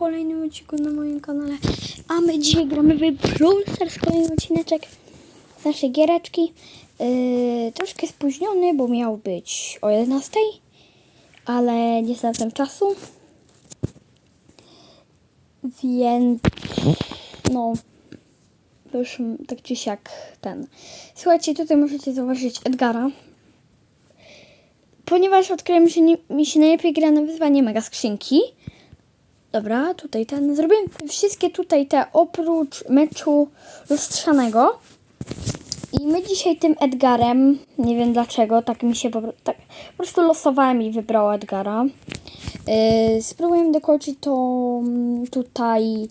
kolejnym odcinku na moim kanale. A my dzisiaj gramy w Brawl kolejny odcineczek z naszej giereczki. Yy, troszkę spóźniony, bo miał być o 11, ale nie znalazłem czasu. Więc no, już tak czy siak ten. Słuchajcie, tutaj możecie zauważyć Edgara. Ponieważ odkryłem, że nie, mi się najlepiej gra na wyzwanie mega skrzynki. Dobra, tutaj ten. Zrobiłem wszystkie tutaj te oprócz meczu lustrzanego. I my dzisiaj tym Edgarem, nie wiem dlaczego, tak mi się po, tak, po prostu losowałem i wybrała Edgara. Yy, spróbujemy dokończyć to tutaj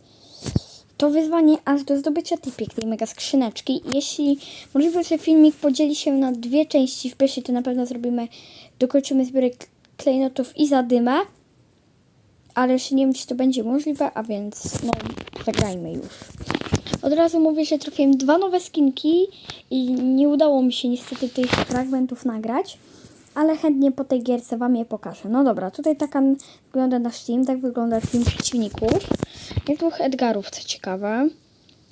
to wyzwanie aż do zdobycia tej pięknej mega skrzyneczki. Jeśli możliwe, że filmik podzieli się na dwie części, w pierwszej to na pewno zrobimy, dokończymy zbiorek klejnotów i zadymę. Ale jeszcze nie wiem, czy to będzie możliwe, a więc no, zagrajmy już. Od razu mówię, że trafiłem dwa nowe skinki i nie udało mi się niestety tych fragmentów nagrać, ale chętnie po tej gierce Wam je pokażę. No dobra, tutaj taka wygląda nasz team, tak wygląda team przeciwników. Jest dwóch Edgarów, co ciekawe.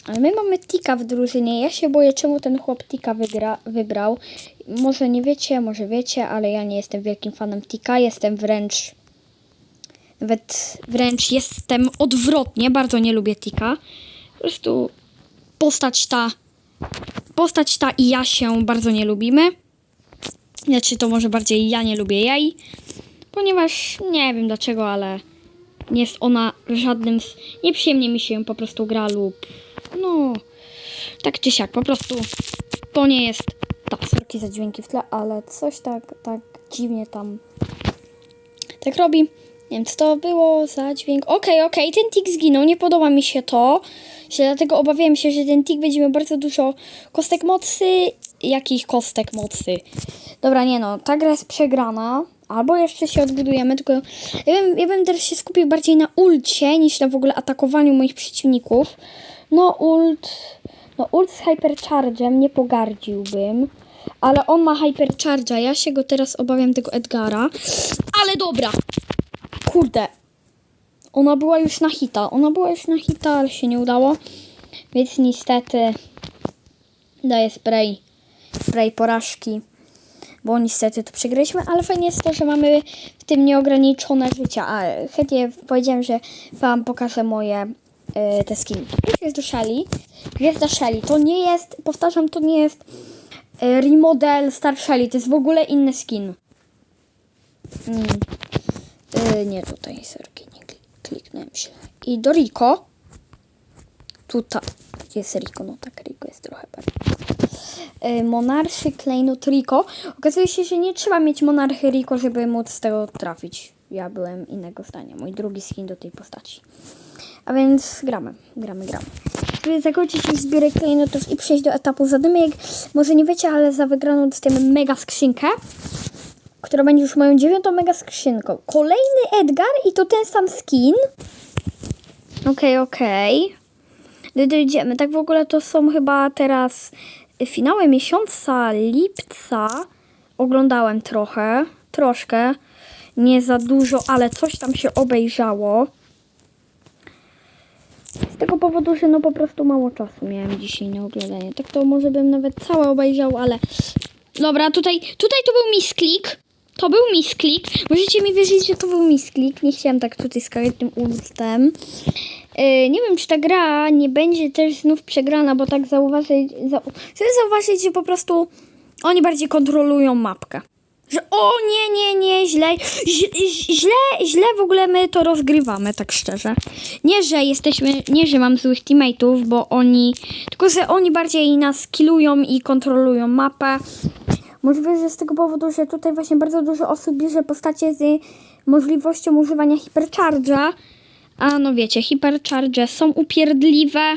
Ale my mamy Tika w drużynie. Ja się boję, czemu ten chłop Tika wygra, wybrał. Może nie wiecie, może wiecie, ale ja nie jestem wielkim fanem Tika. Jestem wręcz nawet wręcz jestem odwrotnie, bardzo nie lubię Tika. Po prostu postać ta, postać ta i ja się bardzo nie lubimy. Znaczy to może bardziej ja nie lubię jej, ponieważ nie wiem dlaczego, ale nie jest ona żadnym, z- nieprzyjemnie mi się po prostu gra lub no tak czy siak, po prostu to nie jest tak, sorki za dźwięki w tle, ale coś tak, tak dziwnie tam tak robi. Nie wiem, co to było za dźwięk. Okej, okej, ten tik zginął, nie podoba mi się to. Dlatego obawiam się, że ten tik będzie miał bardzo dużo kostek mocy. Jakich kostek mocy? Dobra, nie no, ta gra jest przegrana. Albo jeszcze się odbudujemy, tylko ja bym, ja bym teraz się skupił bardziej na ulcie, niż na w ogóle atakowaniu moich przeciwników. No ult, no ult z hypercharge'em nie pogardziłbym. Ale on ma hypercharge'a, ja się go teraz obawiam tego Edgara. Ale dobra, Kurde. Ona była już na hita. Ona była już na hita, ale się nie udało. Więc niestety daję spray. Spray porażki. Bo niestety to przegraliśmy, ale fajnie jest to, że mamy w tym nieograniczone życia. A chętnie powiedziałem, że wam pokażę moje e, te skinki. Tu jest do Shelly. Gwiazda Shelly. To nie jest, powtarzam, to nie jest e, remodel Star Shelly. To jest w ogóle inny skin. Mm. Yy, nie tutaj, sorki, nie klik, kliknąłem się. I do Rico. Tutaj. Jest Rico? No tak, Rico jest trochę bardziej. Yy, monarchy Klejnot Rico. Okazuje się, że nie trzeba mieć monarchy Rico, żeby móc z tego trafić. Ja byłem innego zdania. Mój drugi skin do tej postaci. A więc gramy, gramy, gramy. Żeby zakończyć już zbierek klejnotów i przejść do etapu zadymek. Może nie wiecie, ale za wygraną dostajemy mega skrzynkę która będzie już moją dziewiątą mega skrzynką. Kolejny Edgar i to ten sam skin. Okej, okej. Okay. Dojdziemy. Tak w ogóle to są chyba teraz finały miesiąca lipca. Oglądałem trochę, troszkę. Nie za dużo, ale coś tam się obejrzało. Z tego powodu, że no po prostu mało czasu miałem dzisiaj na oglądanie. Tak to może bym nawet całe obejrzał, ale... Dobra, tutaj, tutaj to był misklik. To był misklik. Możecie mi wierzyć, że to był misklik. Nie chciałam tak tutaj skakać tym ustem. Yy, nie wiem, czy ta gra nie będzie też znów przegrana, bo tak zauważyć, zau chcę zauważyć, że po prostu oni bardziej kontrolują mapkę. Że o nie, nie, nie, źle, źle, źle w ogóle my to rozgrywamy, tak szczerze. Nie, że jesteśmy, nie, że mam złych teammateów, bo oni, tylko że oni bardziej nas killują i kontrolują mapę. Możliwe, że z tego powodu, że tutaj właśnie bardzo dużo osób bierze postacie z możliwością używania hypercharge'a. A no wiecie, hypercharge są upierdliwe.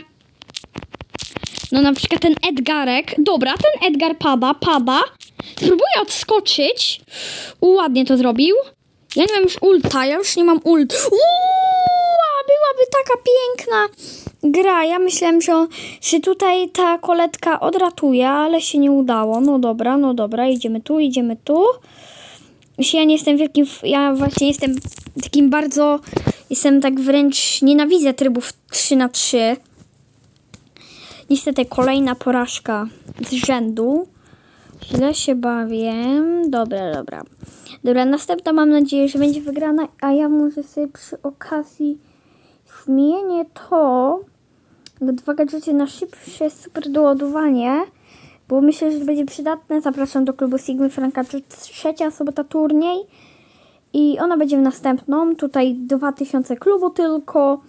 No na przykład ten Edgarek. Dobra, ten Edgar pada, pada. Spróbuję odskoczyć. Ładnie to zrobił. Ja nie mam już ulta, ja już nie mam ult. Uuu, byłaby taka piękna gra. Ja myślałem, że, że tutaj ta koletka odratuje, ale się nie udało. No dobra, no dobra, idziemy tu, idziemy tu. Ja nie jestem wielkim, ja właśnie jestem takim bardzo Jestem tak wręcz, nienawidzę trybów 3 na 3 Niestety kolejna porażka z rzędu. Źle się bawię. Dobra, dobra. Dobra, następna mam nadzieję, że będzie wygrana, a ja może sobie przy okazji zmienię to dwa gadżety na szybsze super doładowanie, bo myślę, że będzie przydatne. Zapraszam do klubu Sigmy Franka, trzecia sobota turniej i ona będzie w następną. Tutaj 2000 klubu tylko.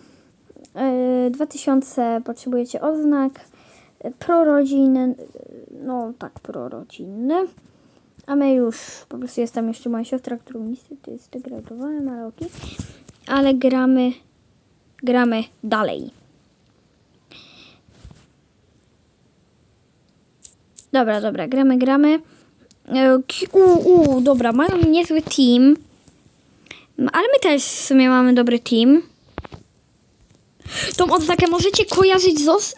Yy, 2000 potrzebujecie oznak. Yy, Prorodzinny, yy, no tak, prorodzinny. A my już, po prostu jest tam jeszcze moja siostra, którą niestety zdegradowałem, ale okej. Ale gramy, gramy dalej. Dobra, dobra, gramy, gramy. E, ki- U, u, dobra, mają niezły team. M, Ale my też w sumie mamy dobry team. Tą odznakę możecie kojarzyć z, os-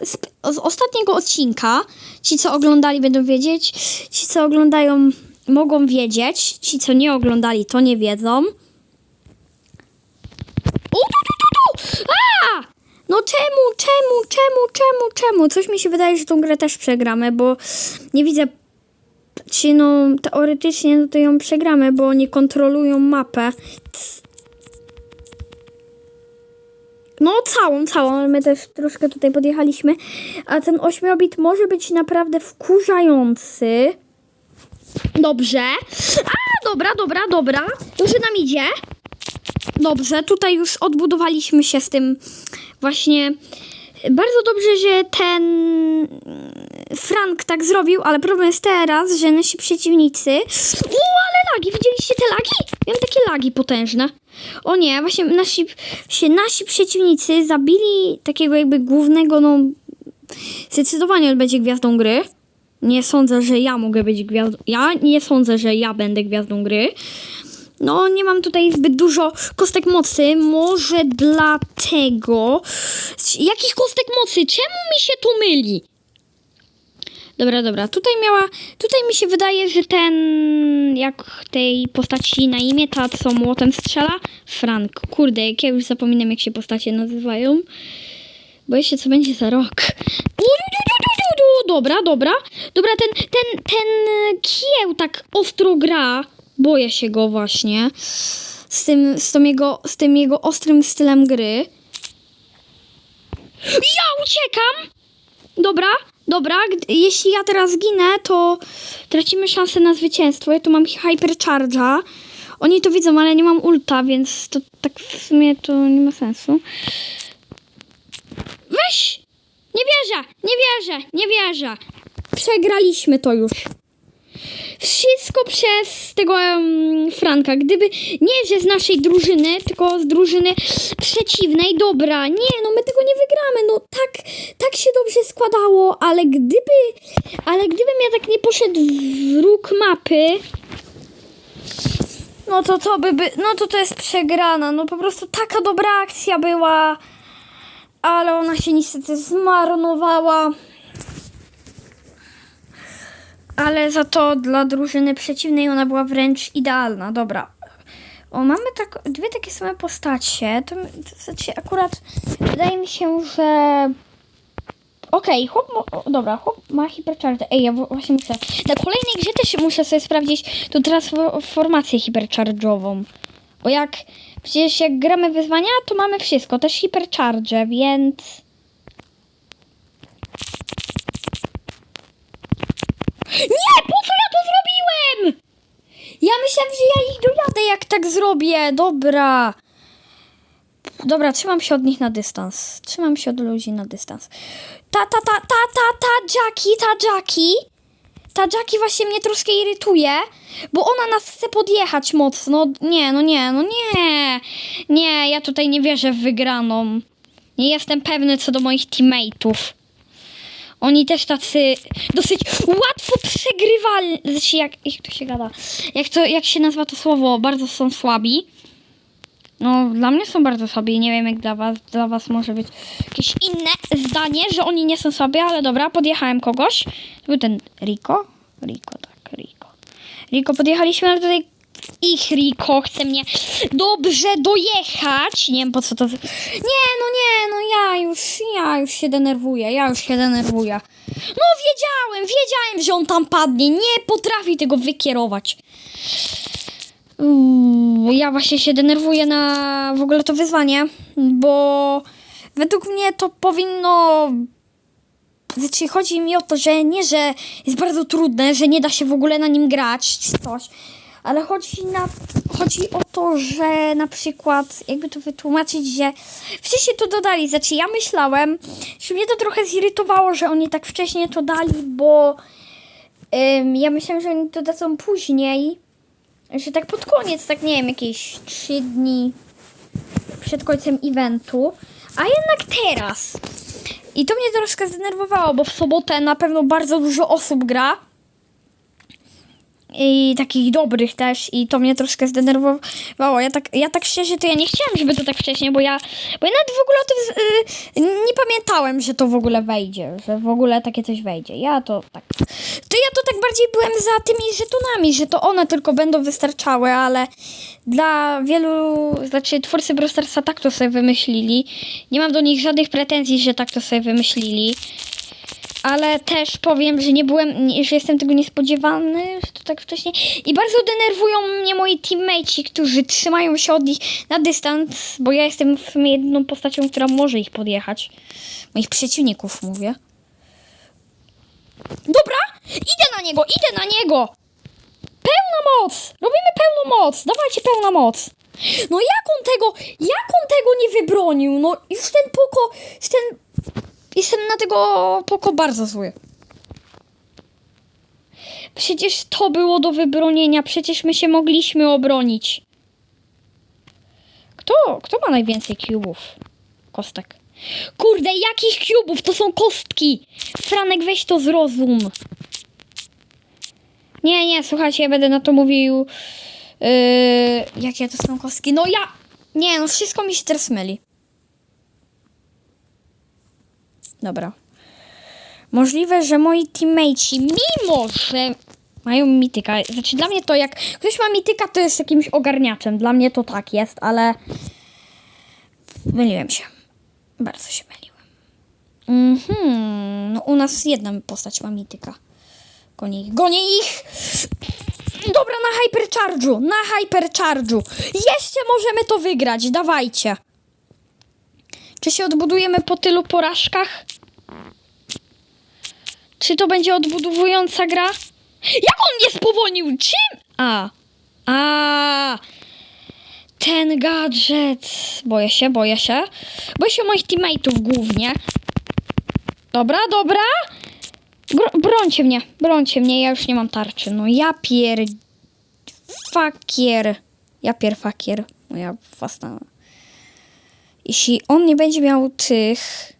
z ostatniego odcinka. Ci, co oglądali, będą wiedzieć. Ci, co oglądają, mogą wiedzieć. Ci, co nie oglądali, to nie wiedzą. U, tu, tu, tu, tu! A! No czemu, czemu, czemu, czemu, czemu? Coś mi się wydaje, że tą grę też przegramy, bo nie widzę czy no teoretycznie no to ją przegramy, bo oni kontrolują mapę. No całą, całą, my też troszkę tutaj podjechaliśmy. A ten ośmiobit może być naprawdę wkurzający. Dobrze. A, dobra, dobra, dobra. Dobrze nam idzie. Dobrze, tutaj już odbudowaliśmy się z tym właśnie. Bardzo dobrze, że ten Frank tak zrobił, ale problem jest teraz, że nasi przeciwnicy. O, ale lagi! Widzieliście te lagi? Miałem takie lagi potężne. O nie, właśnie nasi, nasi przeciwnicy zabili takiego jakby głównego, no. Zdecydowanie on będzie gwiazdą gry. Nie sądzę, że ja mogę być gwiazdą. Ja nie sądzę, że ja będę gwiazdą gry. No, nie mam tutaj zbyt dużo kostek mocy. Może dlatego. Jakich kostek mocy? Czemu mi się to myli? Dobra, dobra. Tutaj miała. Tutaj mi się wydaje, że ten. Jak tej postaci na imię, ta co młotem strzela. Frank. Kurde, jak ja już zapominam, jak się postacie nazywają. Boję się, co będzie za rok. Dobra, dobra. Dobra, ten, ten, ten kieł tak ostro gra. Boję się go właśnie. Z tym, z, tą jego, z tym jego ostrym stylem gry. Ja uciekam! Dobra, dobra. Jeśli ja teraz zginę, to tracimy szansę na zwycięstwo. Ja tu mam hypercharge'a. Oni to widzą, ale nie mam ulta, więc to tak w sumie to nie ma sensu. Weź! Nie wierzę! Nie wierzę! Nie wierzę! Przegraliśmy to już. Wszystko przez tego em, Franka. Gdyby nie, że z naszej drużyny, tylko z drużyny przeciwnej, dobra, nie, no my tego nie wygramy, no tak, tak się dobrze składało, ale gdyby, ale gdybym ja tak nie poszedł w róg mapy, no to to by, by no to to jest przegrana, no po prostu taka dobra akcja była, ale ona się niestety zmarnowała. Ale za to dla drużyny przeciwnej ona była wręcz idealna. Dobra. O, mamy tak, dwie takie same postacie. To, to znaczy akurat wydaje mi się, że... Okej, chłop... mo- o, Dobra, chłop ma hipercharge. Ej, ja właśnie muszę... Na kolejnej grze też muszę sobie sprawdzić tą transformację hipercharge'ową. Bo jak... Przecież jak gramy wyzwania, to mamy wszystko. Też hipercharge, więc... Nie, po co ja to zrobiłem? Ja myślałam, że ja ich dojadę, jak tak zrobię. Dobra. Dobra, trzymam się od nich na dystans. Trzymam się od ludzi na dystans. Ta, ta, ta, ta, ta, ta Jackie, ta Jackie. Ta Jackie właśnie mnie troszkę irytuje, bo ona nas chce podjechać mocno. Nie, no nie, no nie. Nie, ja tutaj nie wierzę w wygraną. Nie jestem pewny co do moich teammateów. Oni też tacy dosyć łatwo przegrywalni. Znaczy, jak, jak to się gada? Jak, to, jak się nazywa to słowo? Bardzo są słabi. No, dla mnie są bardzo słabi. Nie wiem, jak dla was. Dla was może być jakieś inne zdanie, że oni nie są słabi, ale dobra, podjechałem kogoś. To był ten Rico? Rico, tak, Rico. Rico, podjechaliśmy, ale tutaj ich Riko chce mnie dobrze dojechać. Nie wiem po co to. Nie, no nie, no ja już, ja już się denerwuję, ja już się denerwuję. No wiedziałem, wiedziałem, że on tam padnie. Nie potrafi tego wykierować. Uuu, ja właśnie się denerwuję na w ogóle to wyzwanie, bo według mnie to powinno. Znaczy, chodzi mi o to, że nie, że jest bardzo trudne, że nie da się w ogóle na nim grać czy coś, ale chodzi, na, chodzi o to, że na przykład, jakby to wytłumaczyć, że wcześniej to dodali. Znaczy, ja myślałem, że mnie to trochę zirytowało, że oni tak wcześnie to dali, bo ym, ja myślałem, że oni to dadzą później, że tak pod koniec, tak nie wiem, jakieś trzy dni przed końcem eventu, a jednak teraz. I to mnie troszkę zdenerwowało, bo w sobotę na pewno bardzo dużo osób gra. I takich dobrych też i to mnie troszkę zdenerwowało. Ja tak, ja tak szczerze to ja nie chciałam, żeby to tak wcześnie, bo ja, bo ja nawet w ogóle o tym z- y, nie pamiętałem, że to w ogóle wejdzie, że w ogóle takie coś wejdzie. Ja to tak. To ja to tak bardziej byłem za tymi żetonami, że to one tylko będą wystarczały, ale dla wielu, znaczy twórcy Brawl Starsa tak to sobie wymyślili. Nie mam do nich żadnych pretensji, że tak to sobie wymyślili. Ale też powiem, że nie byłem, że jestem tego niespodziewany, że to tak wcześniej. I bardzo denerwują mnie moi teammateci, którzy trzymają się od nich na dystans, bo ja jestem w sumie jedną postacią, która może ich podjechać. Moich przeciwników mówię. Dobra, idę na niego, idę na niego! Pełna moc! Robimy pełną moc! Dawajcie pełna moc! No jak on tego, jak on tego nie wybronił? No już ten poko, ten... Jestem na tego poko bardzo zły. Przecież to było do wybronienia, przecież my się mogliśmy obronić. Kto, kto ma najwięcej kubów? Kostek. Kurde, jakich kubów? To są kostki! Franek, weź to zrozum. Nie, nie, słuchajcie, ja będę na to mówił. Yy, jakie to są kostki? No ja. Nie, no wszystko mi się teraz myli. Dobra. Możliwe, że moi teammateci, mimo że mają mityka, znaczy dla mnie to jak ktoś ma mityka, to jest jakimś ogarniaczem. Dla mnie to tak jest, ale myliłem się. Bardzo się myliłem. Mhm. No u nas jedna postać ma mityka. Gonię ich, gonię ich! Dobra, na hypercharge'u, na hypercharge'u. Jeszcze możemy to wygrać, dawajcie. Czy się odbudujemy po tylu porażkach? Czy to będzie odbudowująca gra? Jak on mnie spowolnił? Czym? A. A. Ten gadżet. Boję się, boję się. Boję się moich teammateów głównie. Dobra, dobra. Bro, brońcie mnie, brońcie mnie, ja już nie mam tarczy. No ja pier... Fakier. Ja pier fakier. Moja własna... Jeśli on nie będzie miał tych...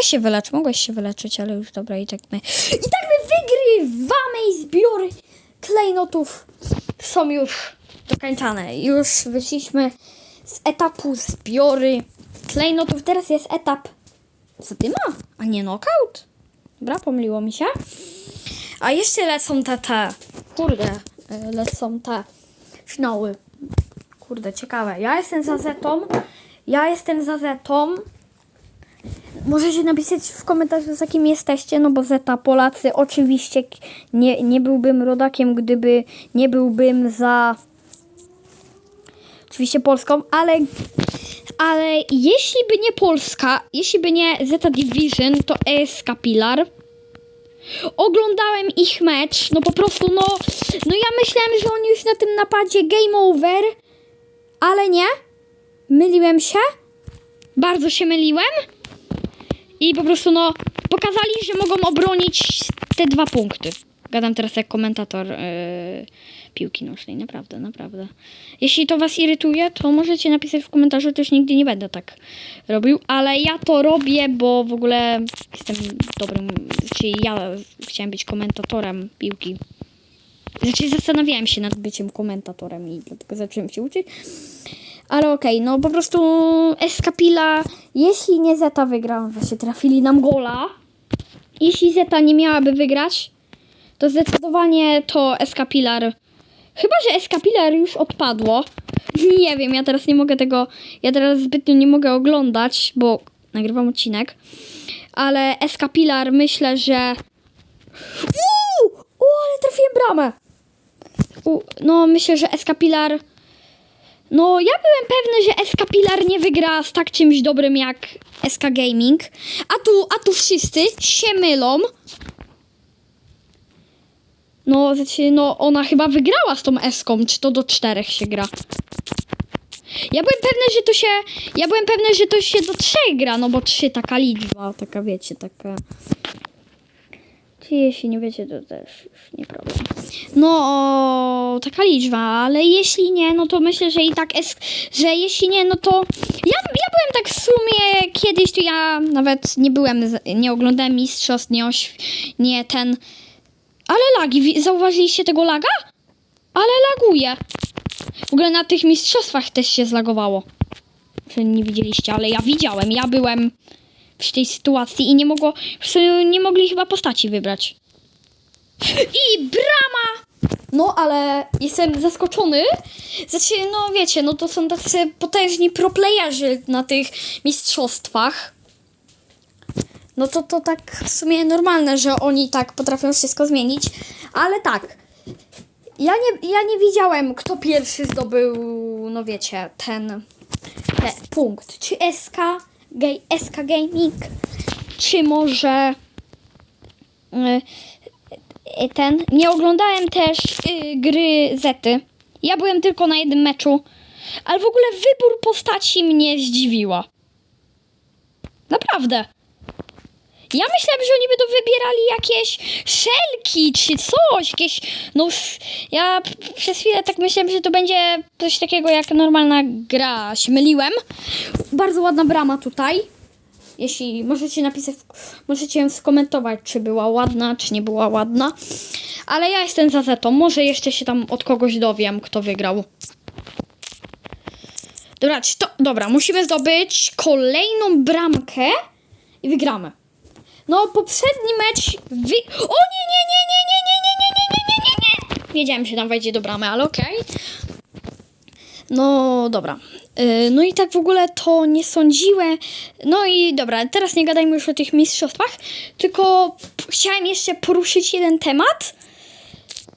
Weź się wylecz, mogłeś się wyleczyć, ale już dobra, i tak my... I tak my wygrywamy i zbiory klejnotów są już dokończane. Już wyszliśmy z etapu zbiory klejnotów. Teraz jest etap zadyma, a nie knockout. Dobra, pomyliło mi się. A jeszcze lecą te, te. Kurde, y, lecą te finały. Kurde, ciekawe. Ja jestem za Zetą. Ja jestem za Zetą. Możecie napisać w komentarzu, z jakim jesteście, no bo Zeta, Polacy, oczywiście nie, nie byłbym rodakiem, gdyby nie byłbym za oczywiście Polską, ale, ale jeśli by nie Polska, jeśli by nie Zeta Division, to ESK Pilar. Oglądałem ich mecz, no po prostu, no, no ja myślałem, że oni już na tym napadzie game over, ale nie. Myliłem się. Bardzo się myliłem. I po prostu, no, pokazali, że mogą obronić te dwa punkty. Gadam teraz jak komentator yy, piłki nożnej, naprawdę, naprawdę. Jeśli to was irytuje, to możecie napisać w komentarzu, też nigdy nie będę tak robił, ale ja to robię, bo w ogóle jestem dobrym, czyli ja chciałem być komentatorem piłki. Znaczy zastanawiałem się nad byciem komentatorem i dlatego zacząłem się uczyć. Ale okej, no po prostu Eskapila, jeśli nie Zeta wygra, właśnie trafili nam gola. Jeśli Zeta nie miałaby wygrać, to zdecydowanie to Eskapilar Chyba, że Escapilar już odpadło. Nie wiem, ja teraz nie mogę tego. Ja teraz zbytnio nie mogę oglądać, bo nagrywam odcinek. Ale Escapilar myślę, że. Uuu! O, ale trafiłem bramę! U, no, myślę, że Escapilar. No, ja byłem pewny, że Escapilar nie wygra z tak czymś dobrym jak SK Gaming. A tu, a tu wszyscy się mylą. No, znaczy, no, ona chyba wygrała z tą Eską, czy to do czterech się gra. Ja byłem pewny, że to się. Ja byłem pewny, że to się do trzech gra, no bo trzy taka liczba, taka wiecie, taka. Czy jeśli nie wiecie, to też już nie problem. No, taka liczba, ale jeśli nie, no to myślę, że i tak es, że jeśli nie, no to ja, ja byłem tak w sumie kiedyś, to ja nawet nie byłem, nie oglądałem mistrzostw, nie, nie ten, ale lagi, zauważyliście tego laga? Ale laguje. W ogóle na tych mistrzostwach też się zlagowało. Nie widzieliście, ale ja widziałem. Ja byłem w tej sytuacji i nie mogło, nie mogli chyba postaci wybrać. I brama! No, ale jestem zaskoczony. Znaczy, no wiecie, no to są tacy potężni proplayerzy na tych mistrzostwach. No to to tak w sumie normalne, że oni tak potrafią wszystko zmienić. Ale tak, ja nie, ja nie widziałem, kto pierwszy zdobył, no wiecie, ten, ten punkt. Czy SK, gay, SK Gaming, czy może y, y, ten. Nie oglądałem też y, gry Zety. Ja byłem tylko na jednym meczu, ale w ogóle wybór postaci mnie zdziwiła. Naprawdę. Ja myślałem, że oni będą wybierali jakieś szelki czy coś, jakieś, no ja przez chwilę tak myślałem, że to będzie coś takiego jak normalna gra, się. Bardzo ładna brama tutaj. Jeśli możecie napisać, możecie skomentować, czy była ładna, czy nie była ładna. Ale ja jestem za Zetą, może jeszcze się tam od kogoś dowiem, kto wygrał. Dobra, to, dobra, musimy zdobyć kolejną bramkę i wygramy. No, poprzedni mecz wy... O nie, nie, nie, nie, nie, nie, nie, nie, nie, nie, nie, nie, nie. Wiedziałem, że tam wejdzie do bramy, ale okej. No, dobra. Yy, no i tak w ogóle to nie sądziłem. No i dobra, teraz nie gadajmy już o tych mistrzostwach, tylko chciałem jeszcze poruszyć jeden temat.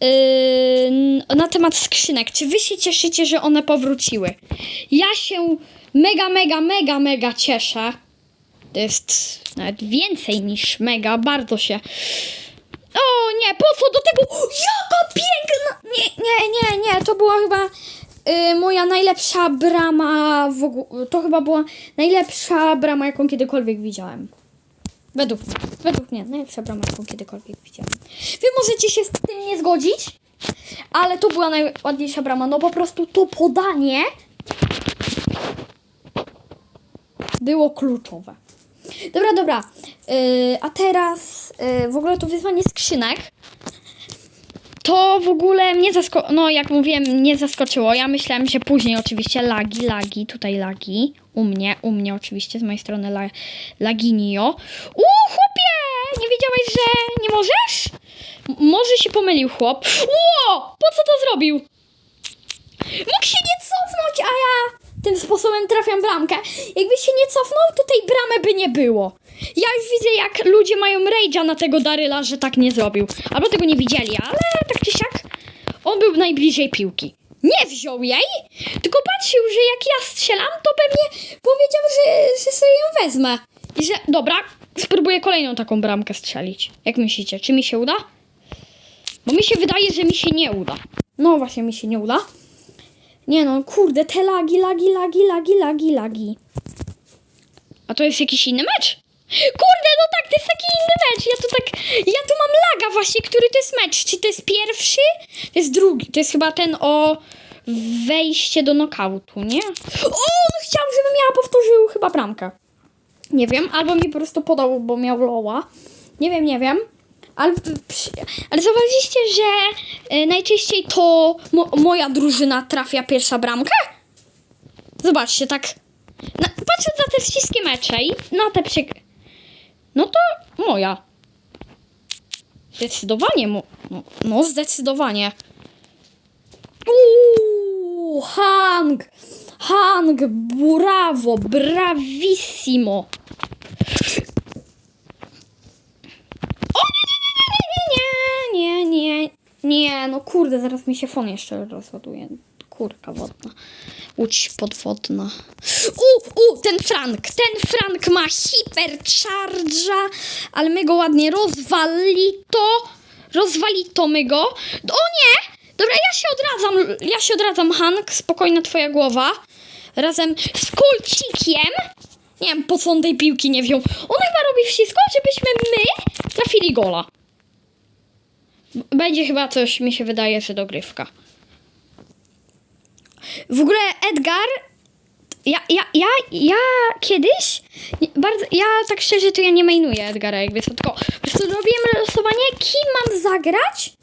Yy, na temat skrzynek. Czy wy się cieszycie, że one powróciły? Ja się mega, mega, mega, mega cieszę. To jest nawet więcej niż mega, bardzo się. O nie, po co do tego? Jaka piękna! Nie, nie, nie, nie, to była chyba y, moja najlepsza brama w ogóle. To chyba była najlepsza brama, jaką kiedykolwiek widziałem. Według, według mnie, najlepsza brama, jaką kiedykolwiek widziałem. Wy możecie się z tym nie zgodzić, ale to była najładniejsza brama. No po prostu to podanie było kluczowe. Dobra, dobra. Yy, a teraz yy, w ogóle to wyzwanie skrzynek. To w ogóle mnie zaskoczyło, no jak mówiłem, nie zaskoczyło. Ja myślałem, że później oczywiście lagi, lagi, tutaj lagi. U mnie, u mnie oczywiście, z mojej strony la, laginio. U, chłopie! Nie wiedziałeś, że nie możesz? M- może się pomylił chłop. Ło! Po co to zrobił? Mógł się nie cofnąć, a ja tym sposobem trafiam bramkę. Jakby się nie cofnął, to tej bramy by nie było. Ja już widzę, jak ludzie mają rage'a na tego Daryla, że tak nie zrobił. Albo tego nie widzieli, ale tak czy siak on był najbliżej piłki. Nie wziął jej, tylko patrzył, że jak ja strzelam, to pewnie powiedział, że, że sobie ją wezmę. I że, dobra, spróbuję kolejną taką bramkę strzelić. Jak myślicie, czy mi się uda? Bo mi się wydaje, że mi się nie uda. No właśnie, mi się nie uda. Nie no, kurde, te lagi, lagi, lagi, lagi, lagi, lagi. A to jest jakiś inny mecz? Kurde, no tak, to jest taki inny mecz. Ja tu tak, ja tu mam laga właśnie, który to jest mecz. Czy to jest pierwszy? To jest drugi. To jest chyba ten o wejście do nokautu, nie? O, no chciałam, żebym ja powtórzył chyba bramkę. Nie wiem, albo mi po prostu podał, bo miał loła. Nie wiem, nie wiem. Ale, ale zauważyliście, że y, najczęściej to mo, moja drużyna trafia pierwsza bramkę? Zobaczcie, tak. Na, patrząc na te wszystkie mecze i na te przy... No to moja. Zdecydowanie. Mo, no, no, zdecydowanie. Uuu, Hang! Hang, brawo, bravissimo! O nie, nie, nie, nie, no kurde, zaraz mi się fon jeszcze rozładuje. Kurka wodna. Łódź podwodna. U, u, ten Frank, ten Frank ma hipercharge'a, ale my go ładnie rozwalito. Rozwalito my go. O nie! Dobra, ja się odradzam, ja się odradzam, Hank, spokojna twoja głowa. Razem z Kulcikiem. Nie wiem, po co on tej piłki nie wziął. On chyba robi wszystko, żebyśmy my trafili gola. Będzie chyba coś, mi się wydaje, że dogrywka. W ogóle Edgar, ja, ja, ja, ja kiedyś, bardzo, ja tak szczerze to ja nie mainuję Edgara, jakby co, tylko po prostu robiłem losowanie, kim mam zagrać